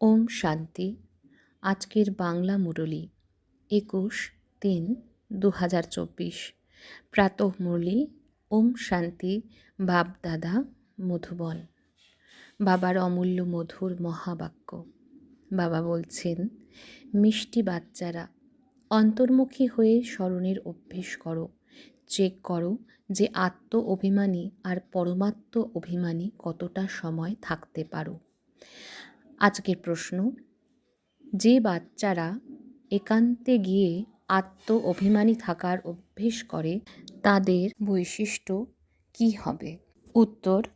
ওম শান্তি। আজকের বাংলা মুরলি, একুশ তিন দু হাজার চব্বিশ। প্রাতঃ মুরলি, ওম শান্তি, বাপ দাদা, মধুবন। বাবার অমূল্য মধুর মহাবাক্য। বাবা বলছেন, মিষ্টি বাচ্চারা, অন্তর্মুখী হয়ে স্মরণের অভ্যেস করো। চেক করো যে আত্ম অভিমানী আর পরমাত্ম অভিমানী কতটা সময় থাকতে পারো। আজকের প্রশ্ন, যে বাচ্চারা একান্তে গিয়ে আত্ম অভিমানী থাকার অভ্যেস করে, তাদের বৈশিষ্ট্য কি হবে? উত্তর,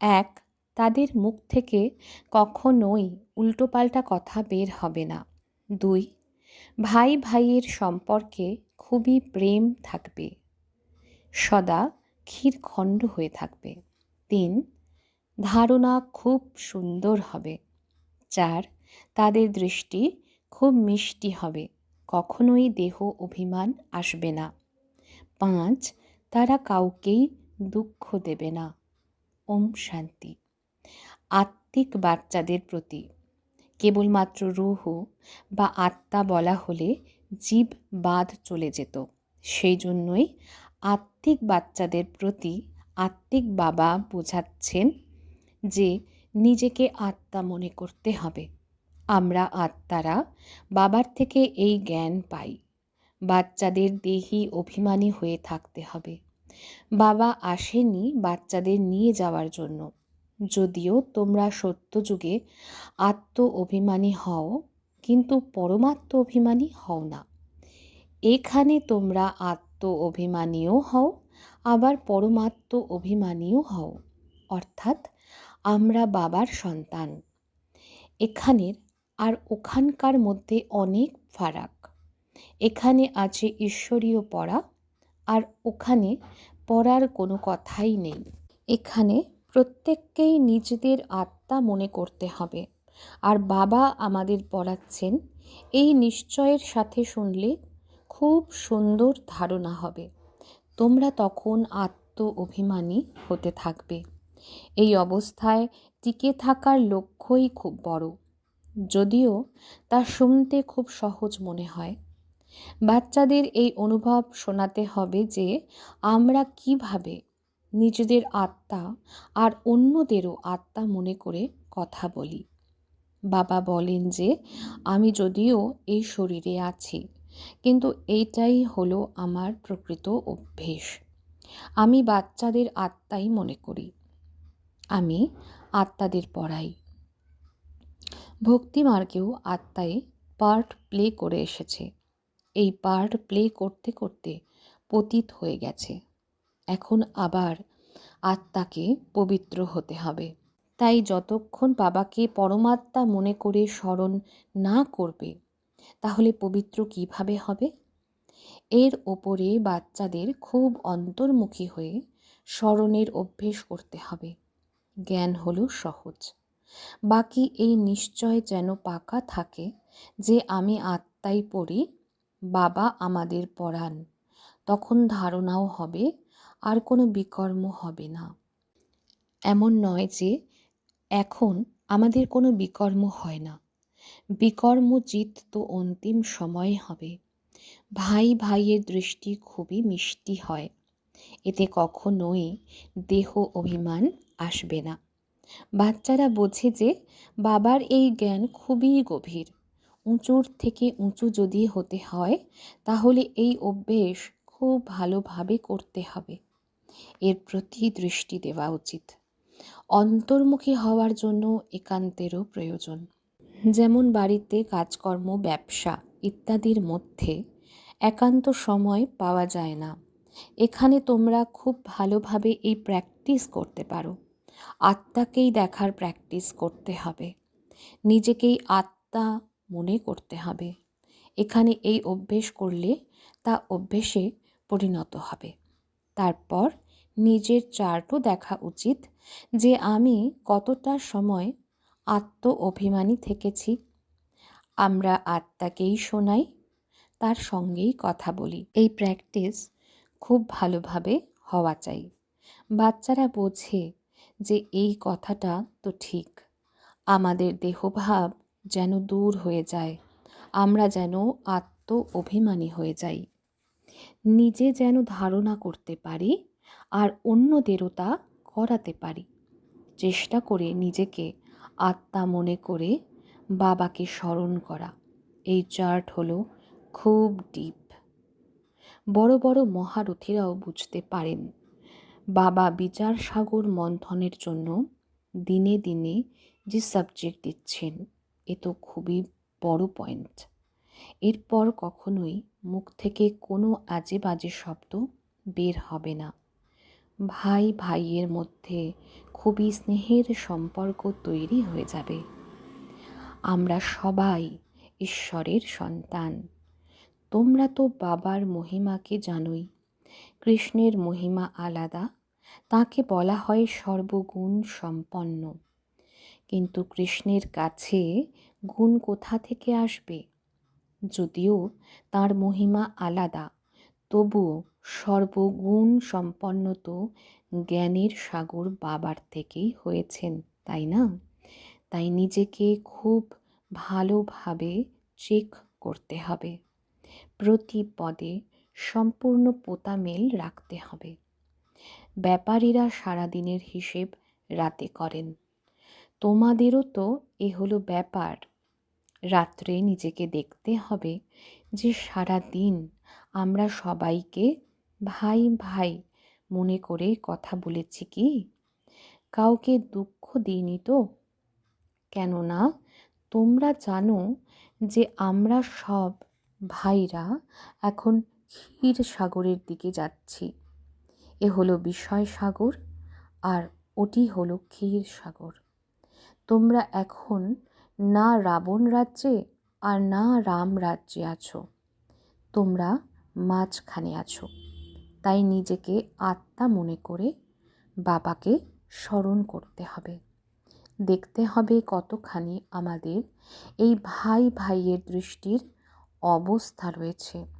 এক, তাদের মুখ থেকে কখনোই উল্টোপাল্টা কথা বের হবে না। দুই, ভাই ভাইয়ের সম্পর্কে খুবই প্রেম থাকবে। সদা ক্ষীরখণ্ড হয়ে থাকবে। তিন, ধারণা খুব সুন্দর হবে। চার, তাদের দৃষ্টি খুব মিষ্টি হবে, কখনোই দেহ অভিমান আসবে না। পাঁচ, তারা কাউকেই দুঃখ দেবে না। ওম শান্তি। আত্মিক বাচ্চাদের প্রতি। কেবলমাত্র রুহ বা আত্মা বলা হলে জীব বাদ চলে যেত। সেই জন্যই আত্মিক বাচ্চাদের প্রতি আত্মিক বাবা বোঝাচ্ছেন যে নিজেকে আত্মা মনে করতে হবে। আমরা আত্মারা বাবার থেকে এই জ্ঞান পাই। বাচ্চাদের দেহি অভিমানী হয়ে থাকতে হবে। বাবা আসেনি বাচ্চাদের নিয়ে যাওয়ার জন্য। যদিও তোমরা সত্যযুগে আত্ম অভিমানী হও, কিন্তু পরমাত্ম অভিমানী হও না। এখানে তোমরা আত্ম অভিমানীও হও, আবার পরমাত্ম অভিমানীও হও। অর্থাৎ আমরা বাবার সন্তান। এখানের আর ওখানকার মধ্যে অনেক ফারাক। এখানে আছে ঈশ্বরীয় পড়া আর ওখানে পড়ার কোনো কথাই নেই। এখানে প্রত্যেককেই নিজেদের আত্মা মনে করতে হবে। আর বাবা আমাদের পড়াচ্ছেন, এই নিশ্চয়ের সাথে শুনলে খুব সুন্দর ধারণা হবে। তোমরা তখন আত্ম অভিমানী হতে থাকবে। এই অবস্থায় টিকে থাকার লক্ষ্যই খুব বড়। যদিও তা শুনতে খুব সহজ মনে হয়। বাচ্চাদের এই অনুভব শোনাতে হবে যে আমরা কীভাবে নিজেদের আত্মা আর অন্যদেরও আত্মা মনে করে কথা বলি। বাবা বলেন যে, আমি যদিও এই শরীরে আছি, কিন্তু এইটাই হলো আমার প্রকৃত অভ্যেস। আমি বাচ্চাদের আত্মাই মনে করি। আমি আত্মাদের পড়াই। ভক্তিমার্গেও আত্মায় পার্ট প্লে করে এসেছে। এই পার্ট প্লে করতে করতে পতিত হয়ে গেছে। এখন আবার আত্মাকে পবিত্র হতে হবে। তাই যতক্ষণ বাবাকে পরমাত্মা মনে করে স্মরণ না করবে, তাহলে পবিত্র কীভাবে হবে? এর ওপরে বাচ্চাদের খুব অন্তর্মুখী হয়ে স্মরণের অভ্যেস করতে হবে। জ্ঞান হলো সহজ। বাকি এই নিশ্চয় যেন পাকা থাকে যে আমি আত্মাই পড়ি, বাবা আমাদের পড়ান তখন ধারণাও হবে, আর কোনো বিকর্ম হবে না। এমন নয় যে এখন আমাদের কোনো বিকর্ম হয় না। বিকর্মজিৎ তো অন্তিম সময় হবে। ভাই ভাইয়ের দৃষ্টি খুবই মিষ্টি হয়। এতে কখনোই দেহ অভিমান আসবে না। বাচ্চারা বোঝে যে বাবার এই জ্ঞান খুবই গভীর। উঁচুর থেকে উঁচু যদি হতে হয়, তাহলে এই অভ্যেস খুব ভালোভাবে করতে হবে। এর প্রতি দৃষ্টি দেওয়া উচিত। অন্তর্মুখী হওয়ার জন্য একান্তেরও প্রয়োজন। যেমন বাড়িতে কাজকর্ম, ব্যবসা ইত্যাদির মধ্যে একান্ত সময় পাওয়া যায় না। এখানে তোমরা খুব ভালোভাবে এই প্র্যাকটিস করতে পারো। আত্মাকেই দেখার প্র্যাকটিস করতে হবে। নিজেকেই আত্মা মনে করতে হবে। এখানে এই অভ্যেস করলে তা অভ্যেসে পরিণত হবে। তারপর নিজের চার্টও দেখা উচিত যে আমি কতটা সময় আত্ম অভিমানী থেকেছি। আমরা আত্মাকেই শোনাই, তার সঙ্গেই কথা বলি। এই প্র্যাকটিস খুব ভালোভাবে হওয়া চাই। বাচ্চারা বোঝে যে এই কথাটা তো ঠিক। আমাদের দেহভাব যেন দূর হয়ে যায়, আমরা যেন আত্ম অভিমানী হয়ে যাই। নিজে যেন ধারণা করতে পারি আর অন্যদেরও তা করাতে পারি। চেষ্টা করে নিজেকে আত্মা মনে করে বাবাকে স্মরণ করা। এই চার্ট হলো খুব ডিপ। বড় বড় মহারথীরাও বুঝতে পারেন বাবা বিচার সাগর মন্থনের জন্য দিনে দিনে যে সাবজেক্ট দিচ্ছেন, এ তো খুবই বড় পয়েন্ট এরপর কখনোই মুখ থেকে কোনো আজে বাজে শব্দ বের হবে না। ভাই ভাইয়ের মধ্যে খুবই স্নেহের সম্পর্ক তৈরি হয়ে যাবে। আমরা সবাই ঈশ্বরের সন্তান। তোমরা তো বাবার মহিমাকে জানোই। কৃষ্ণের মহিমা আলাদা তাকে বলা হয় সর্বগুণ সম্পন্ন। কিন্তু কৃষ্ণের কাছে গুণ কোথা থেকে আসবে? যদিও তার মহিমা আলাদা, তবুও সর্বগুণ সম্পন্ন তো জ্ঞানের সাগর বাবার থেকেই হয়েছেন, তাই না? তাই নিজেকে খুব ভালোভাবে চেক করতে হবে। প্রতি পদে সম্পূর্ণ পোতামেল রাখতে হবে। ব্যাপারীরা সারাদিনের হিসেব রাতে করেন। তোমাদেরও তো এ হলো ব্যাপার। রাত্রে নিজেকে দেখতে হবে যে সারা দিন আমরা সবাইকে ভাই ভাই মনে করে কথা বলেছি কি? কাউকে দুঃখ দিইনি তো? কেননা তোমরা জানো যে আমরা সব ভাইরা এখন ক্ষীর সাগরের দিকে যাচ্ছি। এ হলো বিষয় সাগর আর ওটি হলো ক্ষীর সাগর। তোমরা এখন না রাবণ রাজ্যে আর না রাম রাজ্যে আছো। তোমরা মাঝখানে আছো। তাই নিজেকে আত্মা মনে করে বাবাকে স্মরণ করতে হবে। দেখতে হবে কতখানি আমাদের এই ভাই ভাইয়ের দৃষ্টির অবস্থা রয়েছে।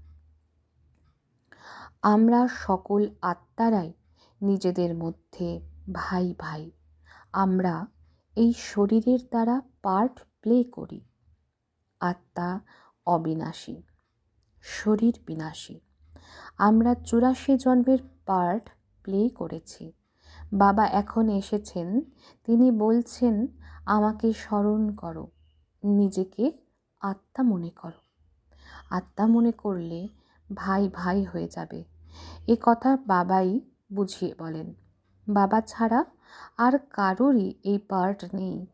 আমরা সকল আত্মারাই নিজেদের মধ্যে ভাই ভাই। আমরা এই শরীরের দ্বারা পার্ট প্লে করি। আত্মা অবিনাশী, শরীর বিনাশী। আমরা চুরাশি জন্মের পার্ট প্লে করেছি। বাবা এখন এসেছেন, তিনি বলছেন, আমাকে স্মরণ করো, নিজেকে আত্মা মনে করো। আত্মা মনে করলে ভাই ভাই হয়ে যাবে। এ কথা বাবাই বুঝিয়ে বলেন, বাবা ছাড়া আর কারোরই এই পার্ট নেই।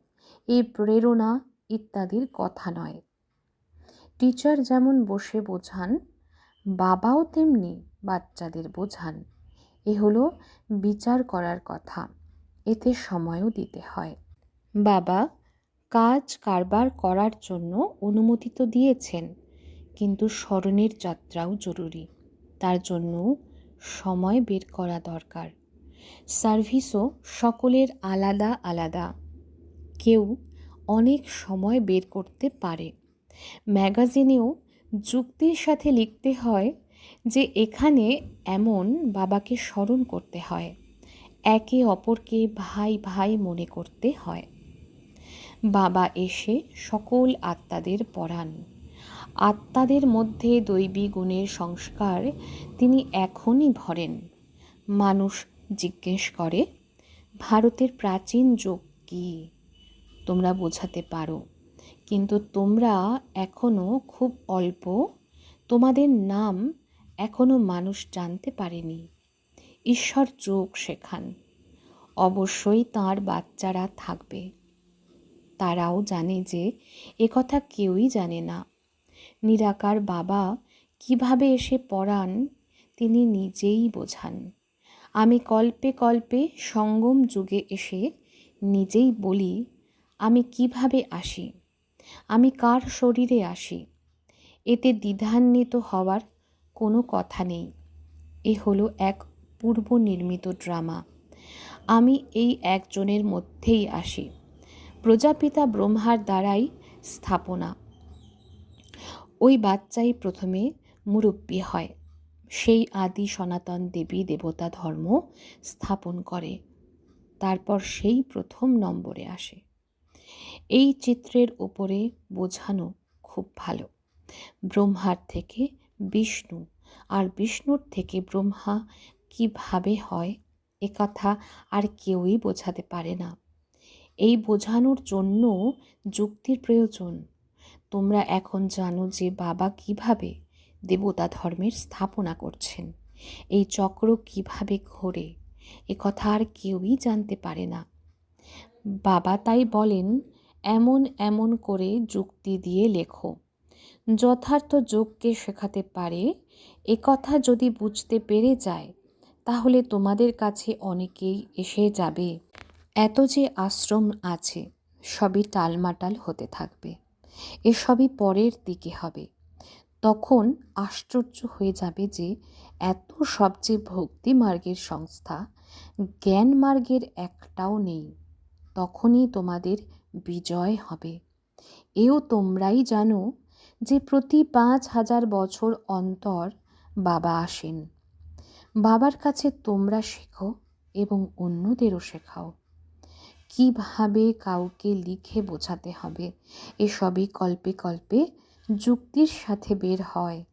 এই প্রেরণা ইত্যাদির কথা নয়। টিচার যেমন বসে বোঝান, বাবাও তেমনি বাচ্চাদের বোঝান। এ হলো বিচার করার কথা। এতে সময়ও দিতে হয়। বাবা কাজ কারবার করার জন্য অনুমতি তো দিয়েছেন। কিন্তু স্মরণের যাত্রাও জরুরি। তার জন্য সময় বের করা দরকার। সার্ভিসও সকলের আলাদা আলাদা। কেউ অনেক সময় বের করতে পারে। ম্যাগাজিনেও যুক্তির সাথে লিখতে হয় যে এখানে এমন বাবাকে স্মরণ করতে হয়। একে অপরকে ভাই ভাই মনে করতে হয়। বাবা এসে সকল আত্মাদের পড়ান আত্মাদের মধ্যে দৈবী গুণের সংস্কার তিনি এখনই ভরেন। মানুষ জিজ্ঞেস করে, ভারতের প্রাচীন যোগ কী? তোমরা বোঝাতে পারো, কিন্তু তোমরা এখনও খুব অল্প। তোমাদের নাম এখনও মানুষ জানতে পারেনি। ঈশ্বর যোগ শেখান। অবশ্যই তার বাচ্চারা থাকবে। তারাও জানে যে একথা কেউই জানে না। নিরাকার বাবা কীভাবে এসে পড়ান তিনি নিজেই বোঝান। আমি কল্পে কল্পে সঙ্গম যুগে এসে নিজেই বলি, আমি কীভাবে আসি? আমি কার শরীরে আসি? এতে দ্বিধান্বিত হওয়ার কোনো কথা নেই। এ হলো এক পূর্ব নির্মিত ড্রামা। আমি এই একজনের মধ্যেই আসি। প্রজাপিতা ব্রহ্মার দ্বারাই স্থাপনা। ওই বাচ্চাই প্রথমে মুরব্বী হয়। সেই আদি সনাতন দেবী দেবতা ধর্ম স্থাপন করে। তারপর সেই প্রথম নম্বরে আসে। এই চিত্রের ওপরে বোঝানো খুব ভালো। ব্রহ্মার থেকে বিষ্ণু। আর বিষ্ণুর থেকে ব্রহ্মা কীভাবে হয়, এ কথা আর কেউই বোঝাতে পারে না। এই বোঝানোর জন্য যুক্তির প্রয়োজন। তোমরা এখন জানো যে বাবা কীভাবে দেবতা ধর্মের স্থাপনা করছেন। এই চক্র কীভাবে ঘোরে কথা আর কেউই জানতে পারে না। বাবা তাই বলেন, এমন এমন করে যুক্তি দিয়ে লেখো। যথার্থ যোগকে শেখাতে পারে কথা যদি বুঝতে পেরে যায়, তাহলে তোমাদের কাছে অনেকেই এসে যাবে। এত যে আশ্রম আছে, সবই টালমাটাল হতে থাকবে। এসবই পরের দিকে হবে। তখন আশ্চর্য হয়ে যাবে যে এত সবচেয়ে ভক্তি মার্গের সংস্থা জ্ঞান মার্গের একটাও নেই। তখনই তোমাদের বিজয় হবে। এও তোমরাই জানো যে প্রতি পাঁচ হাজার বছর অন্তর বাবা আসেন। বাবার কাছে তোমরা শেখো এবং অন্যদেরও শেখাও। কীভাবে কাউকে লিখে বোঝাতে হবে? এসবই কল্পে কল্পে যুক্তির সাথে বের হয়,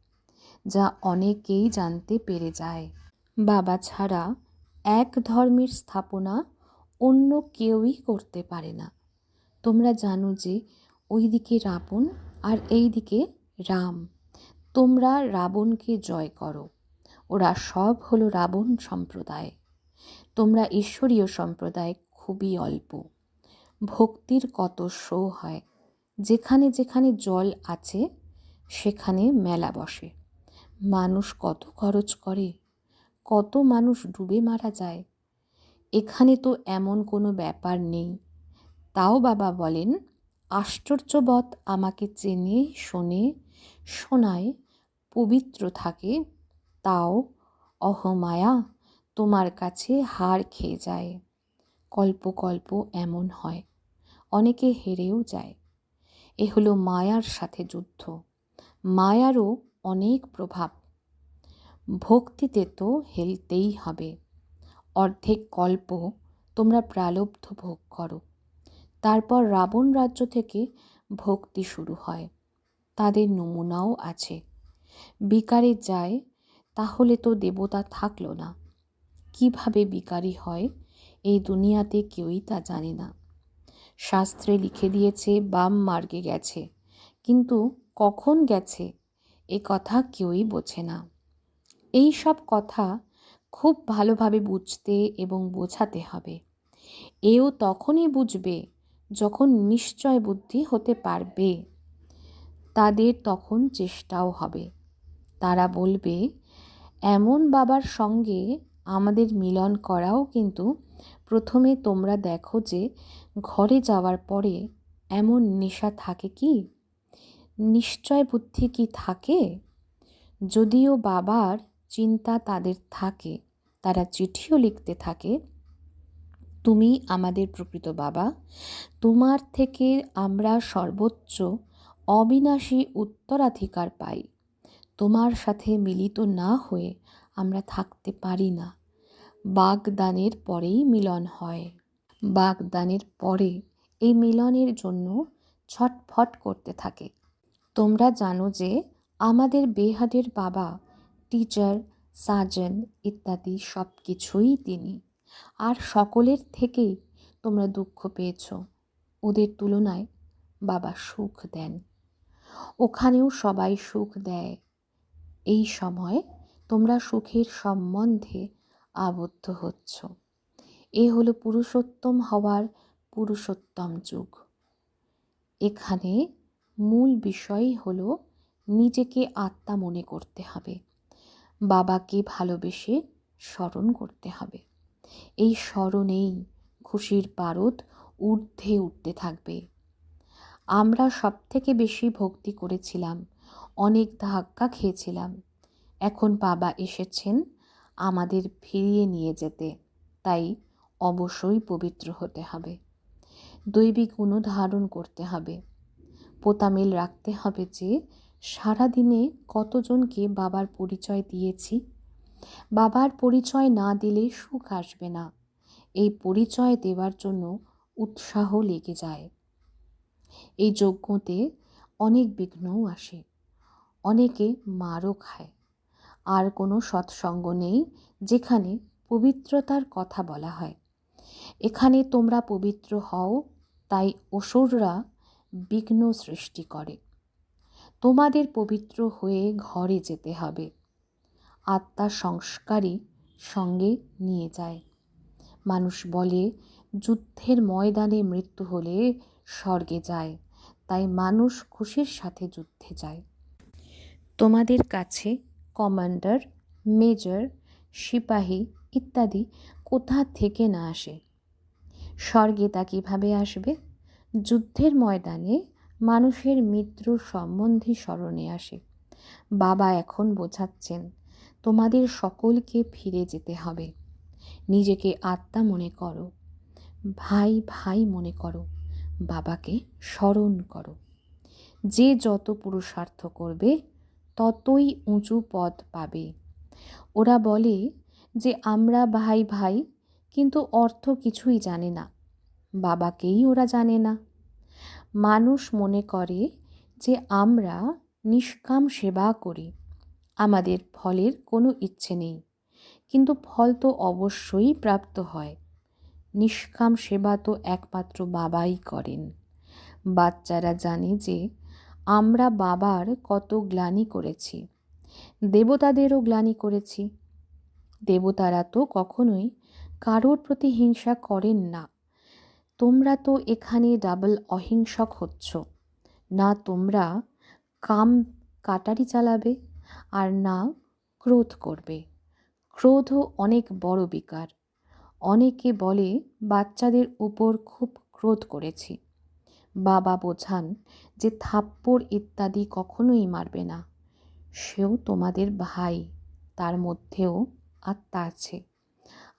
যা অনেকেই জানতে পেরে যায়। বাবা ছাড়া এক ধর্মের স্থাপনা অন্য কেউই করতে পারে না। তোমরা জানো যে ওই দিকে রাবণ আর এই দিকে রাম। তোমরা রাবণকে জয় করো। ওরা সব হলো রাবণ সম্প্রদায়। তোমরা ঈশ্বরীয় সম্প্রদায় খুবই অল্প। ভক্তির কত শো হয়? যেখানে যেখানে জল আছে, সেখানে মেলা বসে। মানুষ কত খরচ করে? কত মানুষ ডুবে মারা যায়? এখানে তো এমন কোনো ব্যাপার নেই। তাও বাবা বলেন, আশ্চর্যবৎ আমাকে চেনে, শোনে, শোনায়, পবিত্র থাকে, তাও অহমায়া তোমার কাছে হার খেয়ে যায়। কল্প কল্প এমন হয়। অনেকে হেরেও যায়। এ হলো মায়ার সাথে যুদ্ধ। মায়ারও অনেক প্রভাব। ভক্তিতে তো হেলতেই হবে। অর্ধেক কল্প তোমরা প্রালব্ধ ভোগ করো। তারপর রাবণ রাজ্য থেকে ভক্তি শুরু হয়। তাদের নমুনাও আছে। বিকারে যায়, তাহলে তো দেবতা থাকল না। কীভাবে বিকারী হয়? এই দুনিয়াতে কেউই তা জানে না। শাস্ত্রে লিখে দিয়েছে, বাম মার্গে গেছে। কিন্তু কখন গেছে, এ কথা কেউই বোঝে না। এই সব কথা খুব ভালোভাবে বুঝতে এবং বোঝাতে হবে। এও তখনই বুঝবে যখন নিশ্চয় বুদ্ধি হতে পারবে। তাদের তখন চেষ্টাও হবে। তারা বলবে, এমন বাবার সঙ্গে আমাদের মিলন করাও কিন্তু প্রথমে তোমরা দেখো যে ঘরে যাওয়ার পরে এমন নেশা থাকে কি? নিশ্চয় বুদ্ধি কি থাকে? যদিও বাবার চিন্তা তাদের থাকে, তারা চিঠিও লিখতে থাকে, তুমি আমাদের প্রকৃত বাবা, তোমার থেকে আমরা সর্বোচ্চ অবিনাশী উত্তরাধিকার পাই, তোমার সাথে মিলিত না হয়ে আমরা থাকতে পারি না। বাগদানের পরেই মিলন হয়। বাগদানের পরে এই মিলনের জন্য ছটফট করতে থাকে। তোমরা জানো যে আমাদের বেহাদের বাবা, টিচার, সার্জন ইত্যাদি সব কিছুই তিনি। আর সকলের থেকেই তোমরা দুঃখ পেয়েছ। ওদের তুলনায় বাবা সুখ দেন। ওখানেও সবাই সুখ দেয়। এই সময় তোমরা সুখের সম্বন্ধে আবদ্ধ হচ্ছ। এ হলো পুরুষোত্তম হওয়ার পুরুষোত্তম যুগ। এখানে মূল বিষয়ই হলো নিজেকে আত্মা মনে করতে হবে। বাবাকে ভালোবেসে স্মরণ করতে হবে। এই স্মরণেই খুশির পারদ ঊর্ধ্বে উঠতে থাকবে। আমরা সব থেকে বেশি ভক্তি করেছিলাম, অনেক ধাক্কা খেয়েছিলাম। এখন বাবা এসেছেন আমাদের ফিরিয়ে নিয়ে যেতে। তাই অবশ্যই পবিত্র হতে হবে। দৈবিক গুণ ধারণ করতে হবে। পোতামিল রাখতে হবে যে, সারাদিনে কতজনকে বাবার পরিচয় দিয়েছি? বাবার পরিচয় না দিলে সুখ আসবে না। এই পরিচয় দেওয়ার জন্য উৎসাহ লেগে যায়। এই যজ্ঞতে অনেক বিঘ্নও আসে। অনেকে মারও খায়। আর কোনো সৎসঙ্গ নেই যেখানে পবিত্রতার কথা বলা হয়। এখানে তোমরা পবিত্র হও, তাই অসুররা বিঘ্ন সৃষ্টি করে। তোমাদের পবিত্র হয়ে ঘরে যেতে হবে। আত্মা সংস্কারই সঙ্গে নিয়ে যায়। মানুষ বলে, যুদ্ধের ময়দানে মৃত্যু হলে স্বর্গে যায়। তাই মানুষ খুশির সাথে যুদ্ধে যায়। তোমাদের কাছে কমান্ডার, মেজর, সিপাহী ইত্যাদি কোথা থেকে না আসে? স্বর্গে তা কীভাবে আসবে? যুদ্ধের ময়দানে মানুষের মিত্র সম্বন্ধী স্মরণে আসে। বাবা এখন বোঝাচ্ছেন, তোমাদের সকলকে ফিরে যেতে হবে। নিজেকে আত্মা মনে করো। ভাই ভাই মনে করো। বাবাকে স্মরণ করো। যে যত পুরুষার্থ করবে ততই উঁচু পদ পাবে। ওরা বলে যে, আমরা ভাই ভাই, কিন্তু অর্থ কিছুই জানে না। বাবাকেই ওরা জানে না। মানুষ মনে করে যে, আমরা নিষ্কাম সেবা করি। আমাদের ফলের কোনো ইচ্ছে নেই। কিন্তু ফল তো অবশ্যই প্রাপ্ত হয়। নিষ্কাম সেবা তো একমাত্র বাবাই করেন। বাচ্চারা জানে যে আমরা বাবার কত গ্লানি করেছি। দেবতাদেরও গ্লানি করেছি। দেবতারা তো কখনোই কারোর প্রতি হিংসা করেন না। তোমরা তো এখানে ডাবল অহিংসক হচ্ছ। না তোমরা কাম কাটারি চালাবে আর না ক্রোধ করবে। ক্রোধও অনেক বড় বিকার। অনেকে বলে, বাচ্চাদের উপর খুব ক্রোধ করেছি। বাবা বোঝান যে থাপ্পড় ইত্যাদি কখনোই মারবে না। সেও তোমাদের ভাই, তার মধ্যেও আত্মা আছে।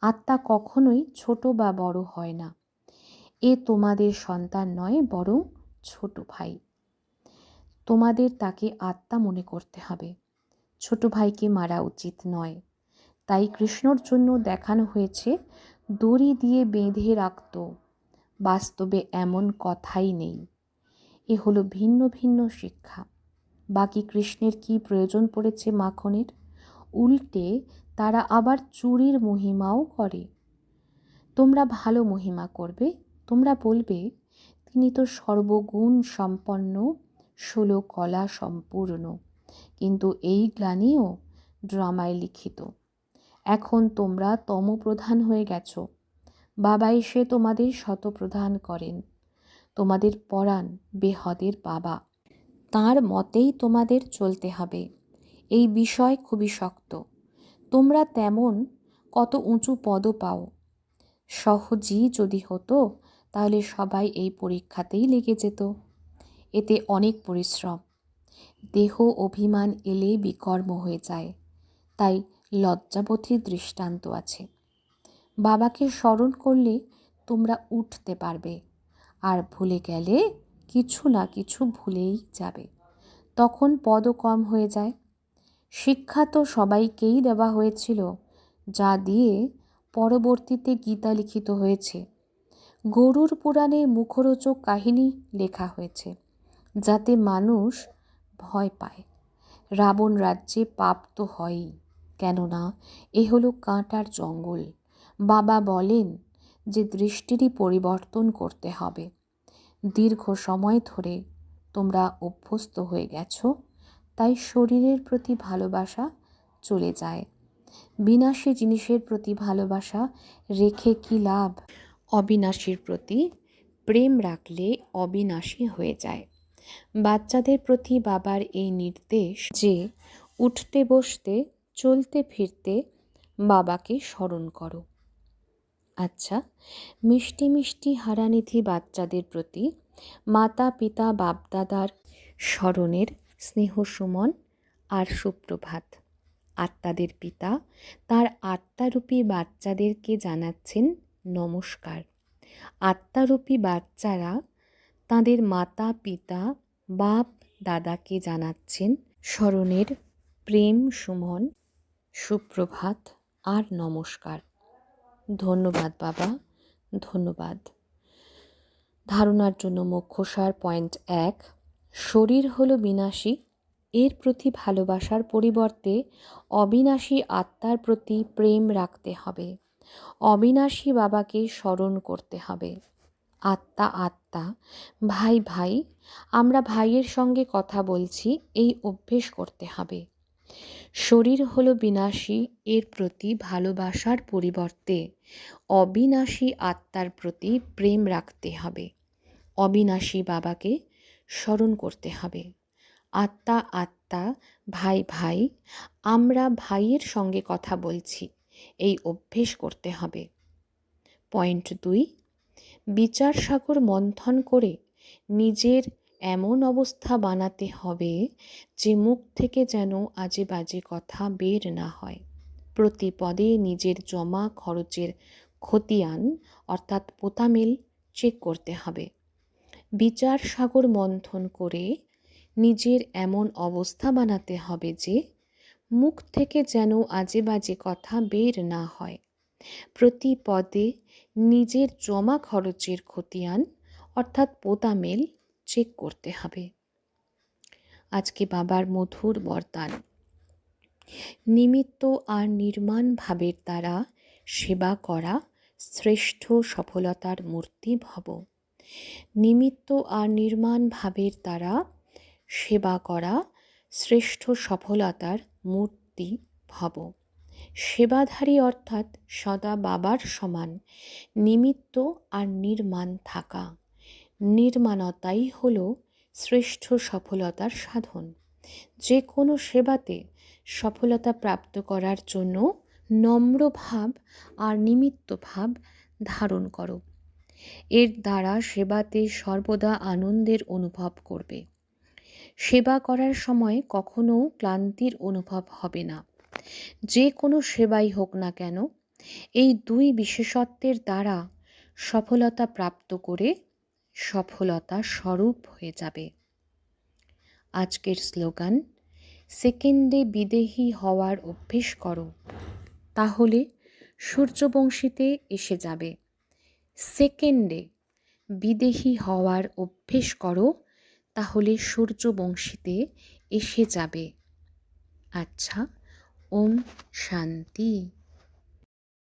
আত্মা কখনোই ছোট বা বড় হয় না। এ তোমাদের সন্তান নয়, বরং ছোট ভাই। তোমাদের তাকে আত্মা মনে করতে হবে। ছোট ভাইকে মারা উচিত নয়। তাই কৃষ্ণর জন্য দেখানো হয়েছে, দড়ি দিয়ে বেঁধে রাখত। বাস্তবে এমন কথাই নেই। এ হলো ভিন্ন ভিন্ন শিক্ষা। বাকি কৃষ্ণের কি প্রয়োজন পড়েছে মাখনের? উল্টে তারা আবার চুরির মহিমাও করে। তোমরা ভালো মহিমা করবে। তোমরা বলবে, তিনি তো সর্বগুণ সম্পন্ন, ষোলো কলা সম্পূর্ণ। কিন্তু এই গ্লানিও ড্রামায় লিখিত। এখন তোমরা তমপ্রধান হয়ে গেছ। বাবা এসে তোমাদের শতপ্রধান করেন। তোমাদের পরাণ বেহদের বাবা। তার মতেই তোমাদের চলতে হবে। এই বিষয় খুবই শক্ত। তোমরা তেমন কত উঁচু পদও পাও। সহজই যদি হতো, তাহলে সবাই এই পরীক্ষাতেই লেগে যেত। এতে অনেক পরিশ্রম। দেহ অভিমান এলে বিকর্ম হয়ে যায়। তাই লজ্জাবতীর দৃষ্টান্ত আছে। বাবাকে স্মরণ করলে তোমরা উঠতে পারবে। আর ভুলে গেলে কিছু না কিছু ভুলেই যাবে। তখন পদও কম হয়ে যায়। শিক্ষা তো সবাইকেই দেওয়া হয়েছিল, যা দিয়ে পরবর্তীতে গীতা লিখিত হয়েছে। গরুর পুরাণে মুখরোচক কাহিনী লেখা হয়েছে, যাতে মানুষ ভয় পায়। রাবণ রাজ্যে পাপ তো হয়ই, কেননা এ হলো কাঁটার জঙ্গল। বাবা বলেন যে দৃষ্টিরই পরিবর্তন করতে হবে। দীর্ঘ সময় ধরে তোমরা অভ্যস্ত হয়ে গেছো, তাই শরীরের প্রতি ভালোবাসা চলে যায়। বিনাশী জিনিসের প্রতি ভালোবাসা রেখে কি লাভ? অবিনাশীর প্রতি প্রেম রাখলে অবিনাশী হয়ে যায়। বাচ্চাদের প্রতি বাবার এই নির্দেশ যে উঠতে বসতে, চলতে ফিরতে বাবাকে স্মরণ করো। আচ্ছা মিষ্টি মিষ্টি হারানিধি বাচ্চাদের প্রতি মাতা পিতা বাপদাদার স্মরণের স্নেহ সুমন আর সুপ্রভাত। আত্মাদের পিতা, তার আত্মারূপী বাচ্চাদেরকে জানাচ্ছেন নমস্কার। আত্মারূপী বাচ্চারা তাদের মাতা পিতা বাপ দাদাকে জানাচ্ছেন স্মরণের প্রেম সুমন, সুপ্রভাত আর নমস্কার। ধন্যবাদ, বাবা। ধন্যবাদ। ধারণার জন্য মুখ্যসার পয়েন্ট এক, শরীর হলো বিনাশী। এর প্রতি ভালোবাসার পরিবর্তে অবিনাশী আত্মার প্রতি প্রেম রাখতে হবে। অবিনাশী বাবাকে স্মরণ করতে হবে। আত্মা আত্মা, ভাই ভাই, আমরা ভাইয়ের সঙ্গে কথা বলছি, এই অভ্যেস করতে হবে। শরীর হলো বিনাশী, এর প্রতি ভালোবাসার পরিবর্তে অবিনাশী আত্মার প্রতি প্রেম রাখতে হবে। অবিনাশী বাবাকে স্মরণ করতে হবে। আত্মা আত্মা, ভাই ভাই, আমরা ভাইয়ের সঙ্গে কথা বলছি, এই অভ্যেস করতে হবে। পয়েন্ট দুই, বিচার সাগর মন্থন করে নিজের এমন অবস্থা বানাতে হবে যে মুখ থেকে যেন আজে বাজে কথা বের না হয়। প্রতি পদে নিজের জমা খরচের খতিয়ান, অর্থাৎ পোতামেল চেক করতে হবে। বিচার সাগর মন্থন করে নিজের এমন অবস্থা বানাতে হবে যে, মুখ থেকে যেন আজে বাজে কথা বের না হয়। প্রতি পদে নিজের জমা খরচের খতিয়ান, অর্থাৎ পোতামেল চেক করতে হবে। আজকে বাবার মধুর বরদান। নিমিত্ত আর নির্মাণ ভাবের দ্বারা সেবা করা শ্রেষ্ঠ সফলতার মূর্তি ভব। নিমিত্ত আর নির্মাণ ভাবের দ্বারা সেবা করা শ্রেষ্ঠ সফলতার মূর্তি ভব। সেবাধারী অর্থাৎ সদা বাবার সমান নিমিত্ত আর নির্মাণ থাকা। নির্মাণতাই হল শ্রেষ্ঠ সফলতার সাধন। যে কোনো সেবাতে সফলতা প্রাপ্ত করার জন্য নম্র ভাব আর নিমিত্ত ভাব ধারণ করো। এর দ্বারা সেবাতে সর্বদা আনন্দের অনুভব করবে। সেবা করার সময় কখনো ক্লান্তির অনুভব হবে না। যে কোনো সেবাই হোক না কেন, এই দুই বিশেষত্বের দ্বারা সফলতা প্রাপ্ত করে সফলতা স্বরূপ হয়ে যাবে। আজকের স্লোগান সেকেন্ডে বিদেহী হওয়ার অভ্যেস করো। তাহলে সূর্যবংশীতে এসে যাবে। সেকেন্ডে বিদেহী হওয়ার অভ্যেস করো, তাহলে সূর্যবংশীতে এসে যাবে। আচ্ছা ওম শান্তি।